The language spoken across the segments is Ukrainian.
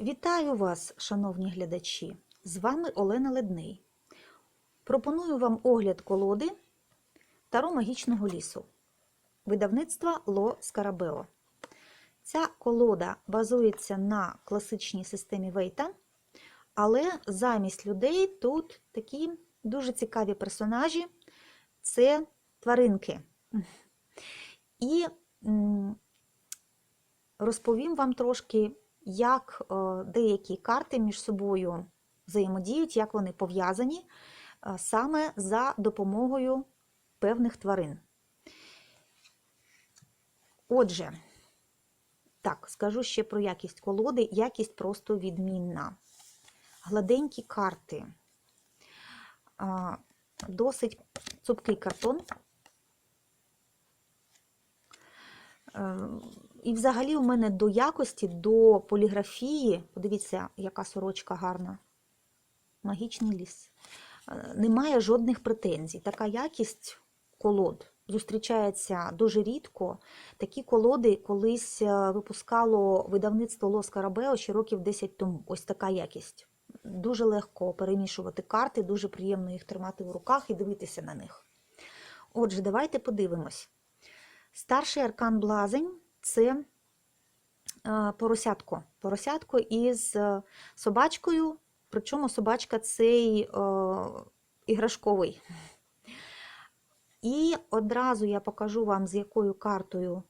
Вітаю вас, шановні глядачі! З вами Олена Ледний. Пропоную вам огляд колоди Таро магічного лісу видавництва Ло Скарабео. Ця колода базується на класичній системі Вейта, але замість людей тут такі дуже цікаві персонажі це тваринки. І розповім вам трошки, як е, деякі карти між собою взаємодіють, як вони пов'язані е, саме за допомогою певних тварин. Отже, так, скажу ще про якість колоди. Якість просто відмінна. Гладенькі карти, досить цупкий картон. І взагалі у мене до якості, до поліграфії, подивіться, яка сорочка гарна. Магічний ліс. Е, Немає жодних претензій. Така якість колод зустрічається дуже рідко. Такі колоди колись е, випускало видавництво Лос Карабео ще років 10 тому. Ось така якість. Дуже легко перемішувати карти, дуже приємно їх тримати в руках і дивитися на них. Отже, давайте подивимось. Старший аркан блазень це е, поросятко. Поросятко із е, собачкою, причому собачка цей е, іграшковий. І одразу я покажу вам, з якою картою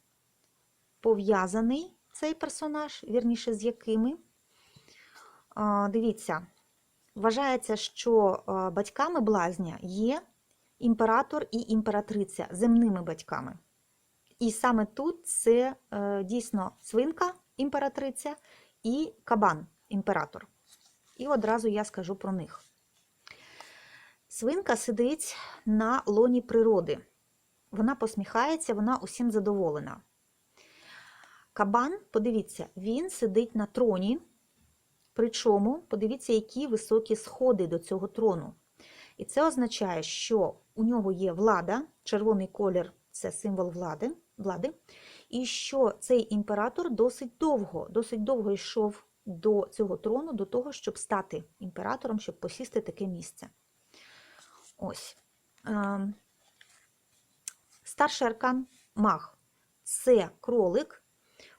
пов'язаний цей персонаж, вірніше, з якими. Дивіться, вважається, що батьками блазня є імператор і імператриця земними батьками. І саме тут це е, дійсно свинка імператриця і кабан імператор. І одразу я скажу про них. Свинка сидить на лоні природи. Вона посміхається, вона усім задоволена. Кабан, подивіться, він сидить на троні. Причому, подивіться, які високі сходи до цього трону. І це означає, що у нього є влада, червоний колір це символ влади, влади, і що цей імператор досить довго, досить довго йшов до цього трону, до того, щоб стати імператором, щоб посісти таке місце. Ось. Ем, Старший аркан маг це кролик,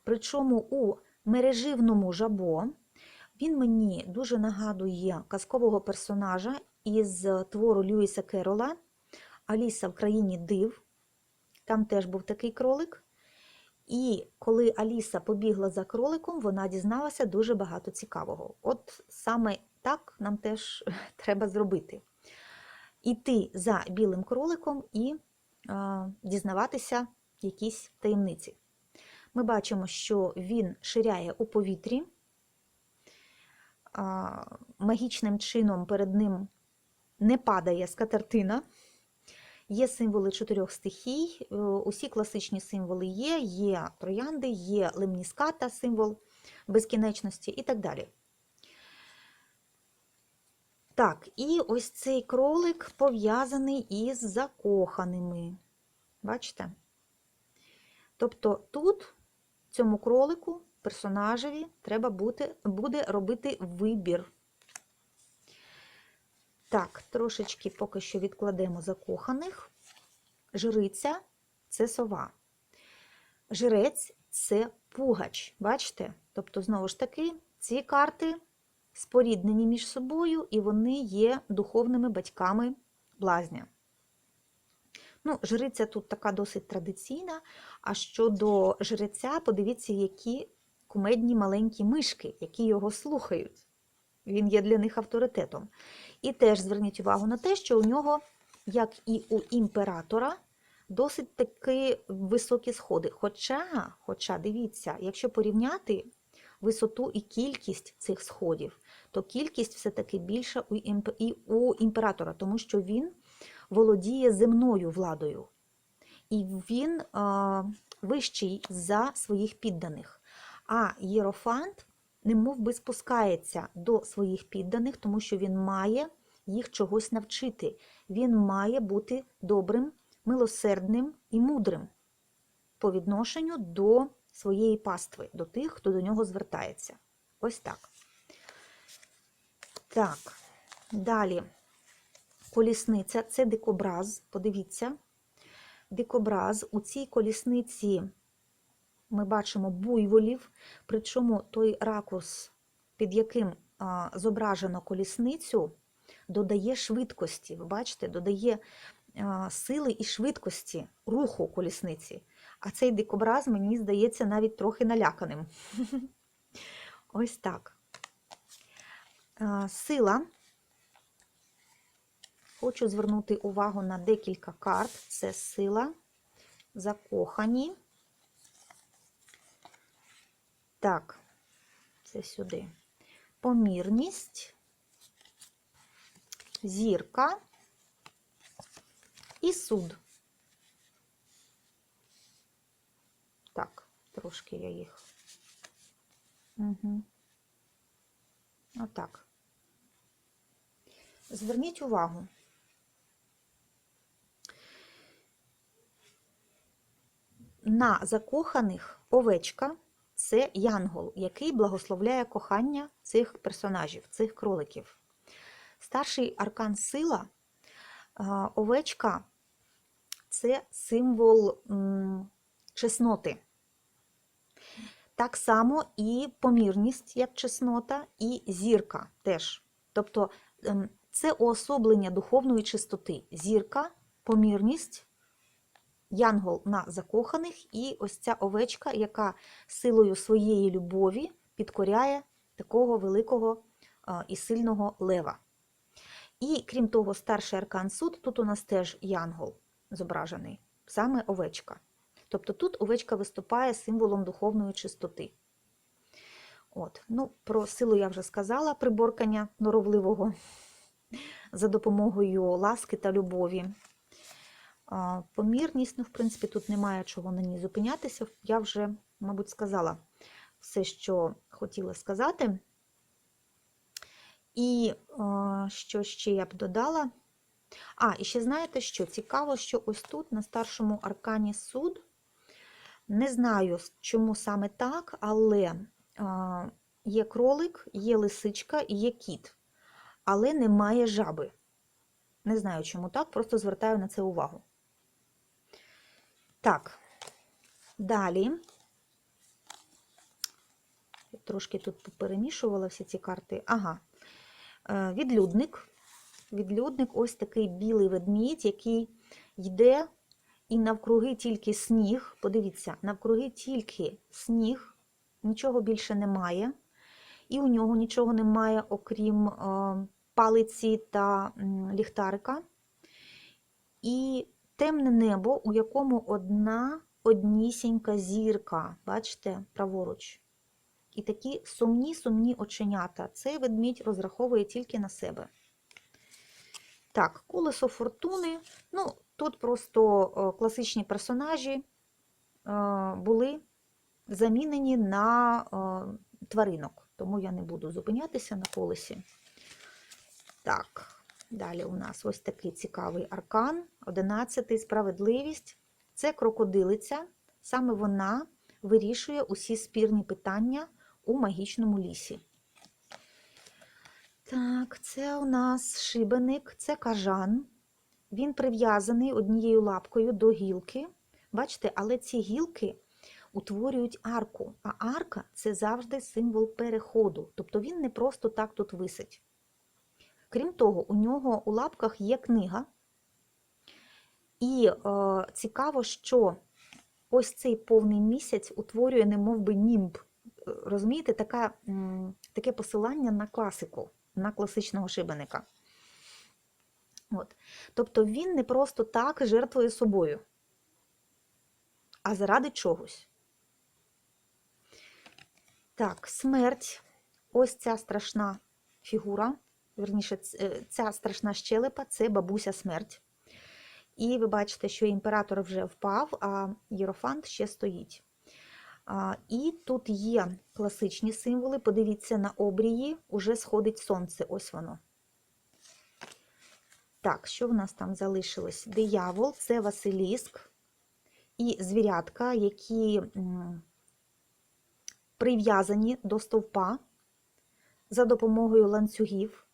причому у мереживному жабо. Він мені дуже нагадує казкового персонажа із твору Льюіса Керола Аліса в країні див. Там теж був такий кролик. І коли Аліса побігла за кроликом, вона дізналася дуже багато цікавого. От саме так нам теж треба зробити. Іти за білим кроликом і е, дізнаватися якісь таємниці. Ми бачимо, що він ширяє у повітрі, е, магічним чином перед ним не падає скатертина. Є символи чотирьох стихій, е, усі класичні символи є, є троянди, є лемніската, символ безкінечності і так далі. Так, і ось цей кролик пов'язаний із закоханими. Бачите? Тобто тут цьому кролику, персонажеві, треба бути, буде робити вибір. Так, трошечки поки що відкладемо закоханих. Жриця це сова. Жрець це пугач. Бачите? Тобто, знову ж таки, ці карти споріднені між собою, і вони є духовними батьками блазня. Ну, Жриця тут така досить традиційна. А щодо жреця, подивіться, які кумедні маленькі мишки, які його слухають. Він є для них авторитетом. І теж зверніть увагу на те, що у нього, як і у імператора, досить таки високі сходи. Хоча, хоча, дивіться, якщо порівняти висоту і кількість цих сходів, то кількість все-таки більша у імп- і у імператора, тому що він володіє земною владою. І він а, вищий за своїх підданих. А Єрофант немов би спускається до своїх підданих, тому що він має їх чогось навчити. Він має бути добрим, милосердним і мудрим по відношенню до своєї пастви, до тих, хто до нього звертається. Ось так. Так, далі колісниця це дикобраз. Подивіться, дикобраз у цій колісниці ми бачимо буйволів, причому той ракурс, під яким зображено колісницю, додає швидкості. Ви бачите, додає сили і швидкості руху колісниці. А цей дикобраз, мені здається, навіть трохи наляканим. Ось так. Сила. Хочу звернути увагу на декілька карт. Це сила, закохані. Так, це сюди. Помірність, зірка і суд. Так, трошки я їх. Угу. Отак. Зверніть увагу. На закоханих овечка це янгол, який благословляє кохання цих персонажів, цих кроликів. Старший аркан сила, овечка це символ чесноти. Так само і помірність, як чеснота, і зірка теж. Тобто ем, це уособлення духовної чистоти. Зірка, помірність, янгол на закоханих, і ось ця овечка, яка силою своєї любові підкоряє такого великого і сильного лева. І крім того, старший аркан суд, тут у нас теж янгол зображений, саме овечка. Тобто тут овечка виступає символом духовної чистоти. От. Ну, Про силу я вже сказала, приборкання норовливого за допомогою ласки та любові. Помірність, ну, в принципі, тут немає чого на ній зупинятися. Я вже, мабуть, сказала все, що хотіла сказати. І що ще я б додала? А, і ще знаєте що? Цікаво, що ось тут, на старшому аркані суд, не знаю, чому саме так, але є кролик, є лисичка і є кіт, але немає жаби. Не знаю, чому так, просто звертаю на це увагу. Так, далі. Трошки тут перемішувала всі ці карти. Ага, Е, відлюдник. Відлюдник ось такий білий ведмідь, який йде і навкруги тільки сніг. Подивіться, навкруги тільки сніг, нічого більше немає. І у нього нічого немає, окрім е, палиці та ліхтарика. І темне небо, у якому одна однісінька зірка, бачите, праворуч. І такі сумні-сумні оченята. Цей ведмідь розраховує тільки на себе. Так, колесо фортуни. Ну, тут просто е, класичні персонажі е, були замінені на е, тваринок, тому я не буду зупинятися на колесі. Так, далі у нас ось такий цікавий аркан. Одинадцятий справедливість. Це крокодилиця. Саме вона вирішує усі спірні питання у магічному лісі. Так, це у нас шибеник, це кажан. Він прив'язаний однією лапкою до гілки. Бачите, але ці гілки утворюють арку, а арка це завжди символ переходу. Тобто він не просто так тут висить. Крім того, у нього у лапках є книга. І е, цікаво, що ось цей повний місяць утворює немов би німб. Розумієте, така, таке посилання на класику, на класичного шибеника. От. Тобто він не просто так жертвує собою, а заради чогось. Так, смерть. Ось ця страшна фігура, верніше, ця страшна щелепа це бабуся смерть. І ви бачите, що імператор вже впав, а Єрофант ще стоїть. І тут є класичні символи. Подивіться, на обрії уже сходить сонце. Ось воно. Так, що в нас там залишилось? Диявол це Василіск і звірятка, які прив'язані до стовпа за допомогою ланцюгів.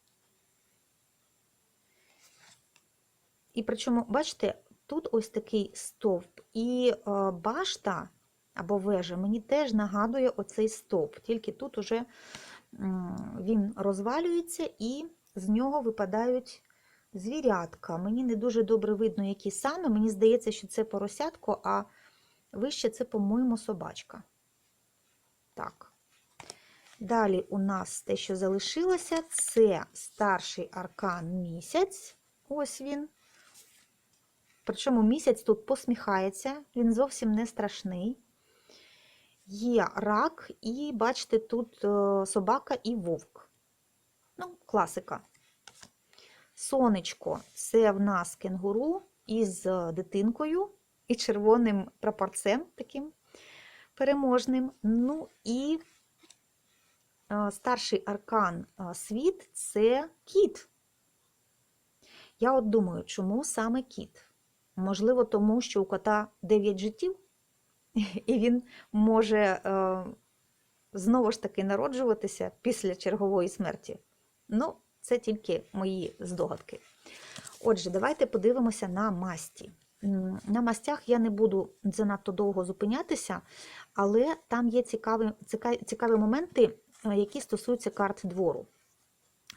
І причому, бачите, тут ось такий стовп, і е, башта або вежа мені теж нагадує оцей стовп, тільки тут уже він розвалюється і з нього випадають звірятка. Мені не дуже добре видно, які саме. Мені здається, що це поросятко, а вище це, по-моєму, собачка. Так. Далі у нас те, що залишилося, це старший аркан місяць. Ось він. Причому місяць тут посміхається, він зовсім не страшний. Є рак, і бачите, тут е, собака і вовк. Ну, класика. Сонечко це в нас кенгуру із дитинкою і червоним прапорцем таким переможним. Ну і е, старший аркан е, світ це кіт. Я от думаю, чому саме кіт? Можливо, тому що у кота 9 життів, і він може е, знову ж таки народжуватися після чергової смерті. Ну, це тільки мої здогадки. Отже, давайте подивимося на масті. На мастях я не буду занадто довго зупинятися, але там є цікаві, цікаві моменти, е, які стосуються карт двору.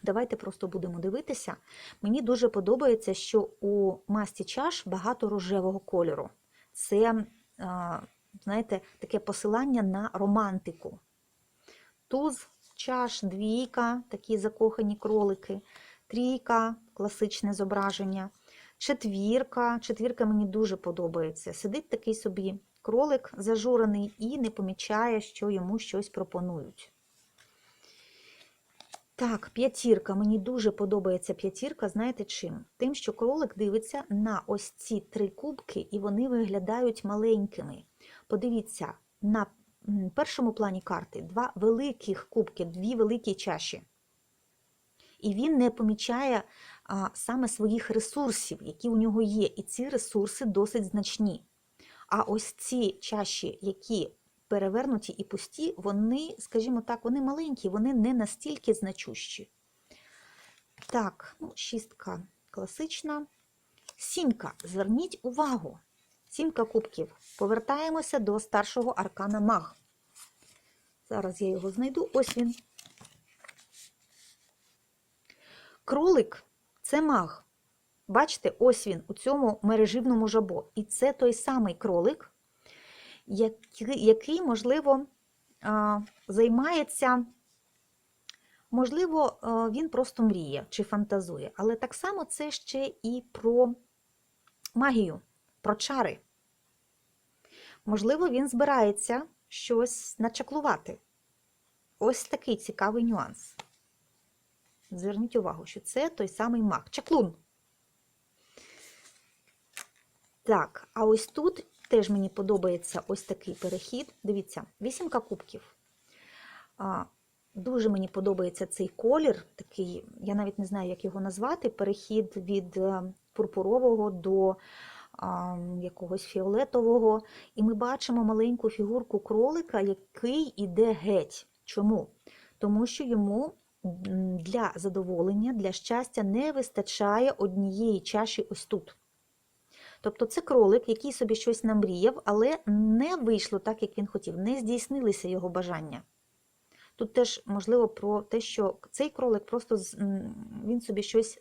Давайте просто будемо дивитися. Мені дуже подобається, що у масті чаш багато рожевого кольору. Це, е, знаєте, таке посилання на романтику. Туз, чаш, двійка, такі закохані кролики, трійка, класичне зображення, четвірка. Четвірка мені дуже подобається. Сидить такий собі кролик зажурений і не помічає, що йому щось пропонують. Так, п'ятірка. Мені дуже подобається п'ятірка. Знаєте чим? Тим, що кролик дивиться на ось ці три кубки, і вони виглядають маленькими. Подивіться, на першому плані карти два великих кубки, дві великі чаші. І він не помічає а, саме своїх ресурсів, які у нього є. І ці ресурси досить значні. А ось ці чаші, які перевернуті і пусті, вони, скажімо так, вони маленькі, вони не настільки значущі. Так, ну, шістка класична. Сімка. Зверніть увагу. Сімка кубків. Повертаємося до старшого аркана маг. Зараз я його знайду. Ось він. Кролик це маг. Бачите, ось він у цьому мереживному жабо. І це той самий кролик, який, який можливо, займається, можливо, він просто мріє чи фантазує. Але так само це ще і про магію, про чари. Можливо, він збирається щось начаклувати. Ось такий цікавий нюанс. Зверніть увагу, що це той самий маг. Чаклун. Так, а ось тут теж мені подобається ось такий перехід. Дивіться, вісімка кубків. Дуже мені подобається цей колір, такий, я навіть не знаю, як його назвати, перехід від е, пурпурового до якогось фіолетового. І ми бачимо маленьку фігурку кролика, який іде геть. Чому? Тому що йому для задоволення, для щастя не вистачає однієї чаші ось тут. Тобто це кролик, який собі щось намріяв, але не вийшло так, як він хотів, не здійснилися його бажання. Тут теж можливо про те, що цей кролик просто він собі щось,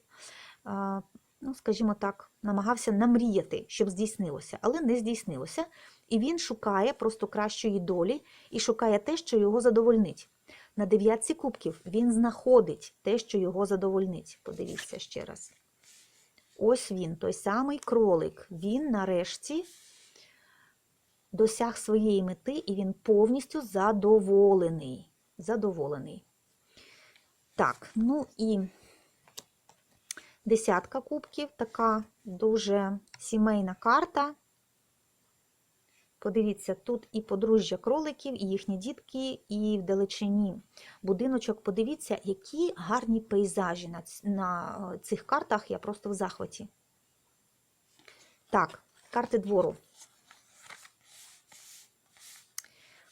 ну, скажімо так, намагався намріяти, щоб здійснилося, але не здійснилося. І він шукає просто кращої долі і шукає те, що його задовольнить. На дев'ятці кубків він знаходить те, що його задовольнить. Подивіться ще раз. Ось він, той самий кролик. Він нарешті досяг своєї мети і він повністю задоволений. Задоволений. Так, ну і десятка кубків, така дуже сімейна карта. Подивіться, тут і подружжя кроликів, і їхні дітки, і вдалечині будиночок. Подивіться, які гарні пейзажі на, на е, цих картах. Я просто в захваті. Так, карти двору.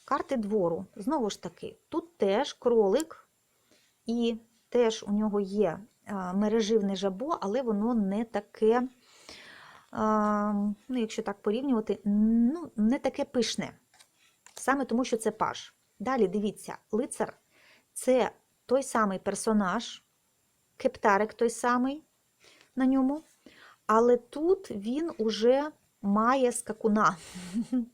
Карти двору. Знову ж таки, тут теж кролик, і теж у нього є е, мереживне жабо, але воно не таке ну, якщо так порівнювати, ну, не таке пишне. Саме тому, що це паж. Далі дивіться, лицар це той самий персонаж, кептарик той самий на ньому, але тут він уже має скакуна.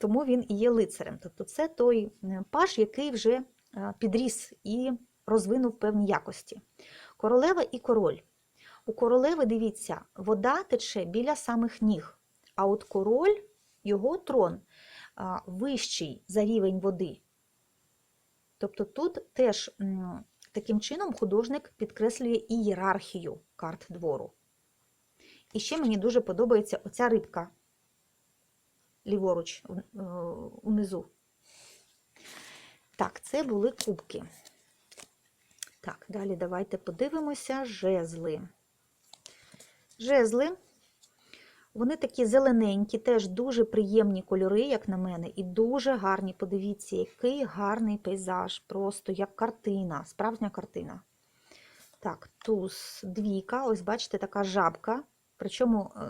Тому він і є лицарем. Тобто це той е, паж, який вже е, підріс і розвинув певні якості. Королева і король. У королеви, дивіться, вода тече біля самих ніг, а от король, його трон вищий за рівень води. Тобто тут теж таким чином художник підкреслює ієрархію карт двору. І ще мені дуже подобається оця рибка ліворуч е, унизу. Так, це були кубки. Так, далі давайте подивимося жезли. Жезли, вони такі зелененькі, теж дуже приємні кольори, як на мене, і дуже гарні. Подивіться, який гарний пейзаж, просто як картина, справжня картина. Так, туз, двійка, ось бачите, така жабка. Причому, е,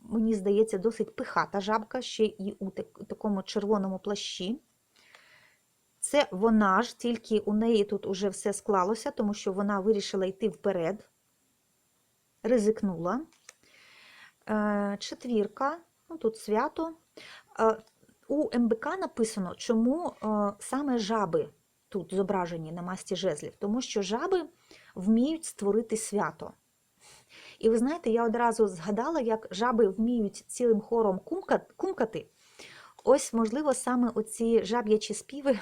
мені здається, досить пихата жабка, ще і у такому червоному плащі. Це вона ж, тільки у неї тут уже все склалося, тому що вона вирішила йти вперед, ризикнула. Е, Четвірка, ну тут свято. Е, У МБК написано, чому е, саме жаби тут зображені на масті жезлів, тому що жаби вміють створити свято. І ви знаєте, я одразу згадала, як жаби вміють цілим хором кумкати. Ось, можливо, саме оці жаб'ячі співи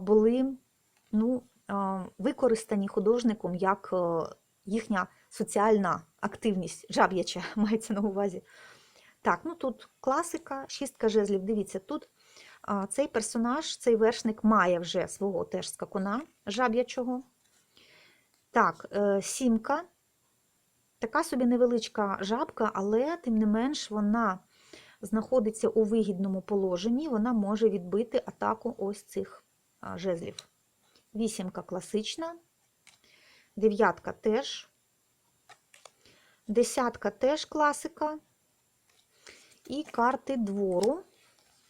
були ну, використані художником як їхня соціальна активність, жаб'яча мається на увазі. Так, ну тут класика, шістка жезлів. Дивіться, тут цей персонаж, цей вершник має вже свого теж скакуна жаб'ячого. Так, е, сімка. Така собі невеличка жабка, але тим не менш вона знаходиться у вигідному положенні, вона може відбити атаку ось цих жезлів. Вісімка класична, дев'ятка теж, десятка теж класика. І карти двору.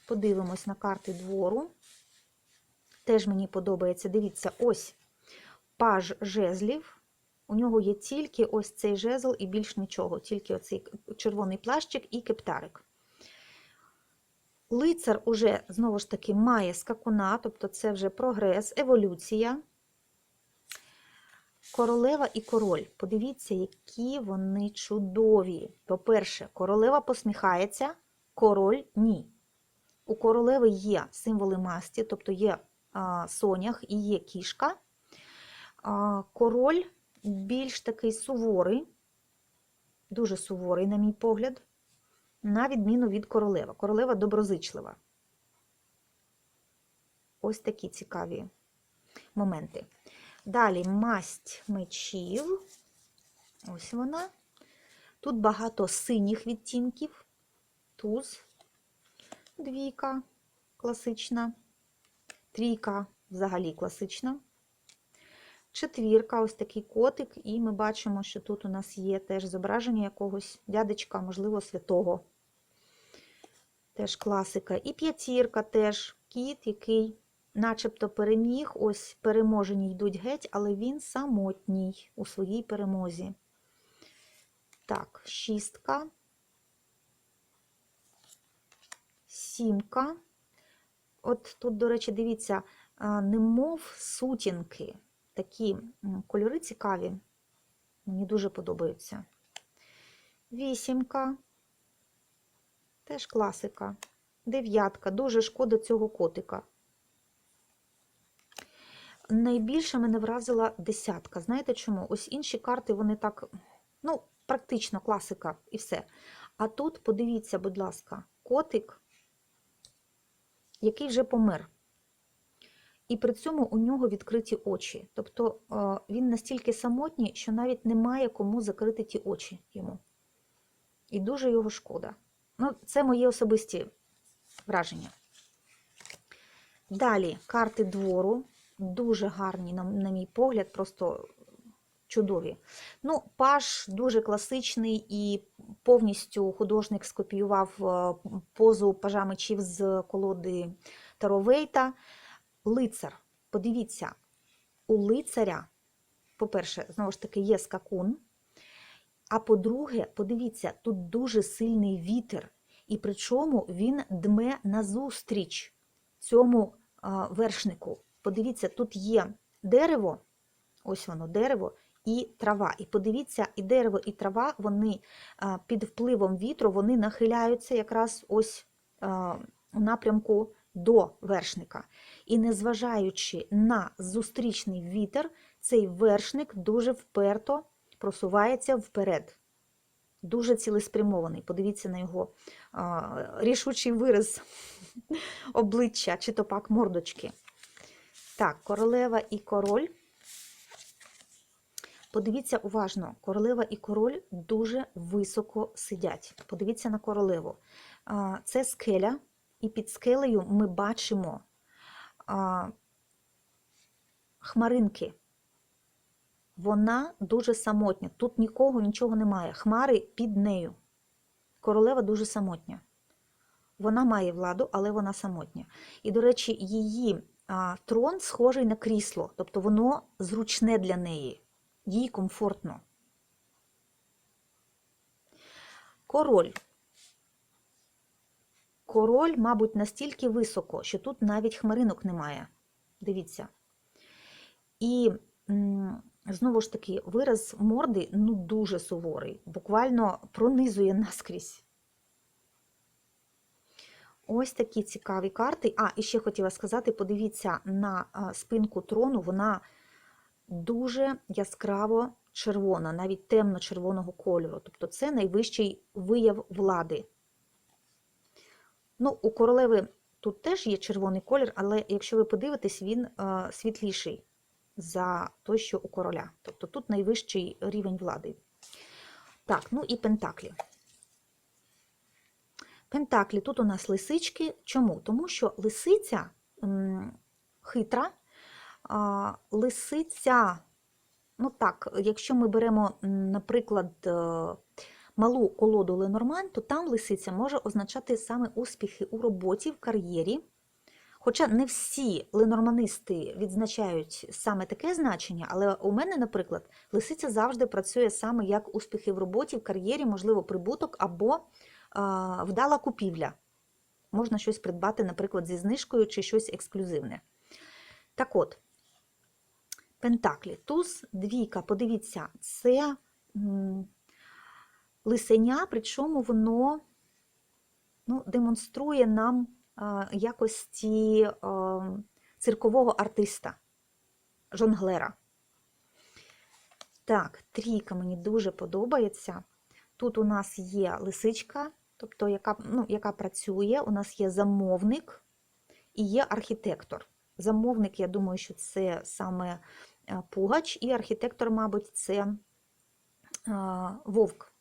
Подивимось на карти двору. Теж мені подобається. Дивіться, ось паж жезлів. У нього є тільки ось цей жезл і більш нічого, тільки оцей червоний плащик і кептарик. Лицар уже, знову ж таки, має скакуна, тобто це вже прогрес, еволюція. Королева і король. Подивіться, які вони чудові. По-перше, королева посміхається, король ні. У королеви є символи масті, тобто є а, сонях і є кішка. А, король більш такий суворий, дуже суворий, на мій погляд, на відміну від королева. Королева доброзичлива. Ось такі цікаві моменти. Далі масть мечів. Ось вона. Тут багато синіх відтінків. Туз, двійка класична, трійка взагалі класична. Четвірка, ось такий котик, і ми бачимо, що тут у нас є теж зображення якогось дядечка, можливо, святого. Теж класика. І п'ятірка теж кіт, який начебто переміг, ось переможені йдуть геть, але він самотній у своїй перемозі. Так, шістка, сімка. От тут, до речі, дивіться, немов сутінки. Такі кольори цікаві. Мені дуже подобаються. Вісімка. Теж класика. Дев'ятка. Дуже шкода цього котика. Найбільше мене вразила десятка. Знаєте чому? Ось інші карти, вони так, ну, практично класика і все. А тут, подивіться, будь ласка, котик, який вже помер. І при цьому у нього відкриті очі. Тобто е, він настільки самотній, що навіть немає кому закрити ті очі йому. І дуже його шкода. Ну, це мої особисті враження. Далі карти двору. Дуже гарні, на, на мій погляд, просто чудові. Ну, Паш дуже класичний і повністю художник скопіював е, позу пажа мечів з колоди Таровейта. Лицар. Подивіться, у лицаря, по-перше, знову ж таки, є скакун. А по-друге, подивіться, тут дуже сильний вітер, і причому він дме назустріч цьому а, вершнику. Подивіться, тут є дерево, ось воно дерево, і трава. І подивіться, і дерево, і трава, вони під впливом вітру вони нахиляються якраз ось у напрямку до вершника. І незважаючи на зустрічний вітер, цей вершник дуже вперто просувається вперед. Дуже цілеспрямований. Подивіться на його рішучий вираз обличчя, чи то пак мордочки. Так, королева і король. Подивіться уважно, королева і король дуже високо сидять. Подивіться на королеву. Це скеля, і під скелею ми бачимо хмаринки. Вона дуже самотня. Тут нікого, нічого немає. Хмари під нею. Королева дуже самотня. Вона має владу, але вона самотня. І, до речі, її трон схожий на крісло, тобто воно зручне для неї, їй комфортно. Король. Король, мабуть, настільки високо, що тут навіть хмаринок немає. Дивіться. І знову ж таки, вираз морди ну, дуже суворий, буквально пронизує наскрізь. Ось такі цікаві карти. А, і ще хотіла сказати: подивіться на спинку трону, вона дуже яскраво червона, навіть темно-червоного кольору. Тобто це найвищий вияв влади. Ну, у королеви тут теж є червоний колір, але якщо ви подивитесь, він світліший за той, що у короля. Тобто тут найвищий рівень влади. Так, ну і пентаклі. Пентаклі тут у нас лисички. Чому? Тому що лисиця хитра, лисиця, ну так, якщо ми беремо, наприклад, е, малу колоду Ленорман, то там лисиця може означати саме успіхи у роботі, в кар'єрі. Хоча не всі ленорманисти відзначають саме таке значення, але у мене, наприклад, лисиця завжди працює саме як успіхи в роботі, в кар'єрі, можливо, прибуток або вдала купівля. Можна щось придбати, наприклад, зі знижкою чи щось ексклюзивне. Так от, Пентаклі, туз, двійка, подивіться, це лисеня, причому воно ну, демонструє нам якості циркового артиста, жонглера. Так, трійка мені дуже подобається. Тут у нас є лисичка, тобто яка, ну, яка працює, у нас є замовник і є архітектор. Замовник, я думаю, що це саме е, пугач, і архітектор, мабуть, це а, вовк.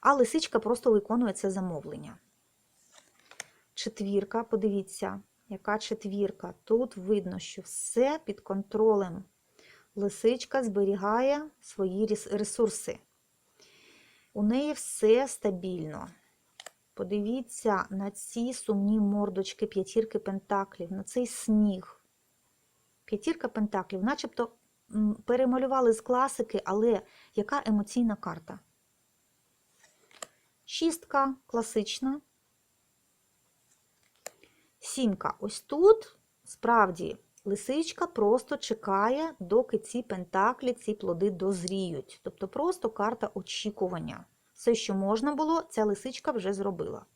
А лисичка просто виконує це замовлення. Четвірка, подивіться, яка четвірка. Тут видно, що все під контролем. Лисичка зберігає свої ресурси. У неї все стабільно. Подивіться на ці сумні мордочки п'ятірки пентаклів, на цей сніг. П'ятірка пентаклів, начебто перемалювали з класики, але яка емоційна карта? Шістка класична. Сімка. Ось тут, справді, лисичка просто чекає, доки ці пентаклі, ці плоди дозріють. Тобто просто карта очікування. Все, що можна було, ця лисичка вже зробила.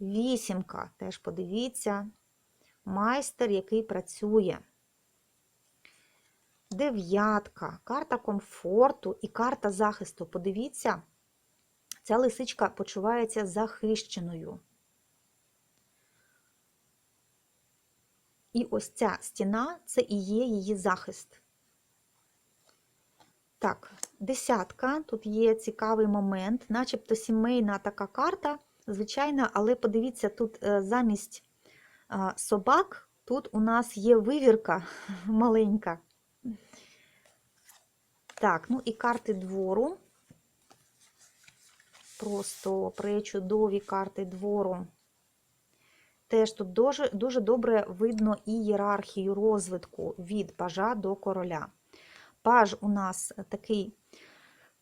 Вісімка, теж подивіться, майстер, який працює. Дев'ятка, карта комфорту і карта захисту. Подивіться, ця лисичка почувається захищеною. І ось ця стіна це і є її захист. Так, десятка. Тут є цікавий момент, начебто сімейна така карта, звичайна, але подивіться, тут е, замість собак, тут у нас є вивірка маленька. Так, ну і карти двору. Просто пречудові карти двору. Теж тут дуже, дуже добре видно ієрархію розвитку від пажа до короля. Паж у нас такий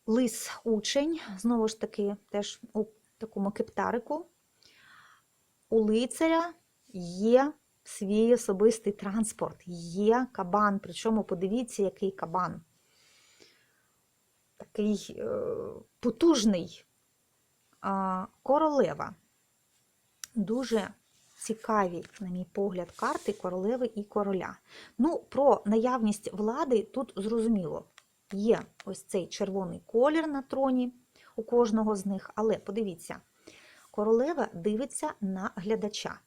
лис-учень, знову ж таки, теж у такому кептарику. У лицаря є свій особистий транспорт, є кабан. Причому подивіться, який кабан. Такий е, потужний а, королева. Дуже цікаві, на мій погляд, карти королеви і короля. Ну, про наявність влади тут зрозуміло. Є ось цей червоний колір на троні у кожного з них, але подивіться, королева дивиться на глядача.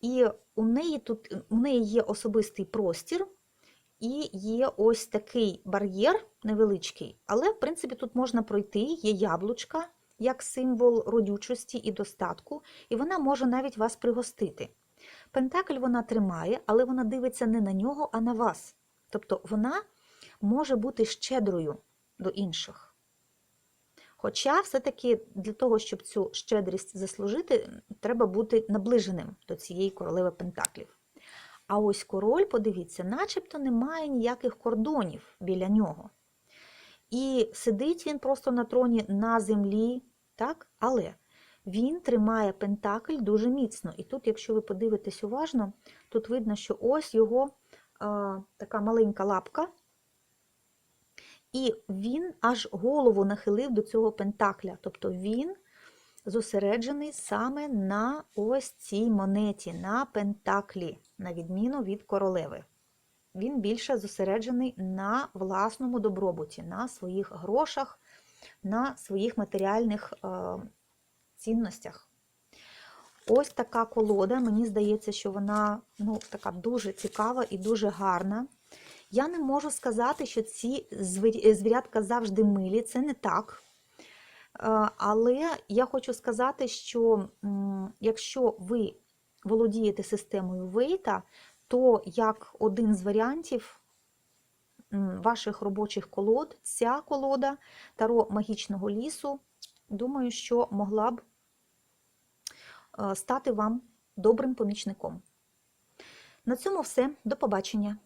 І у неї тут у неї є особистий простір, і є ось такий бар'єр невеличкий, але, в принципі, тут можна пройти, є яблучка як символ родючості і достатку, і вона може навіть вас пригостити. Пентакль вона тримає, але вона дивиться не на нього, а на вас. Тобто вона може бути щедрою до інших. Хоча все-таки для того, щоб цю щедрість заслужити, треба бути наближеним до цієї королеви Пентаклів. А ось король, подивіться, начебто немає ніяких кордонів біля нього. І сидить він просто на троні на землі, так? але він тримає пентакль дуже міцно. І тут, якщо ви подивитесь уважно, тут видно, що ось його а, така маленька лапка, і він аж голову нахилив до цього пентакля. Тобто він зосереджений саме на ось цій монеті, на пентаклі, на відміну від королеви. Він більше зосереджений на власному добробуті, на своїх грошах, на своїх матеріальних е, цінностях. Ось така колода, мені здається, що вона ну, така дуже цікава і дуже гарна. Я не можу сказати, що ці звірятка завжди милі, це не так. Е, але я хочу сказати, що якщо ви володієте системою Вейта, то як один з варіантів ваших робочих колод, ця колода таро магічного лісу, думаю, що могла б е, стати вам добрим помічником. На цьому все. До побачення!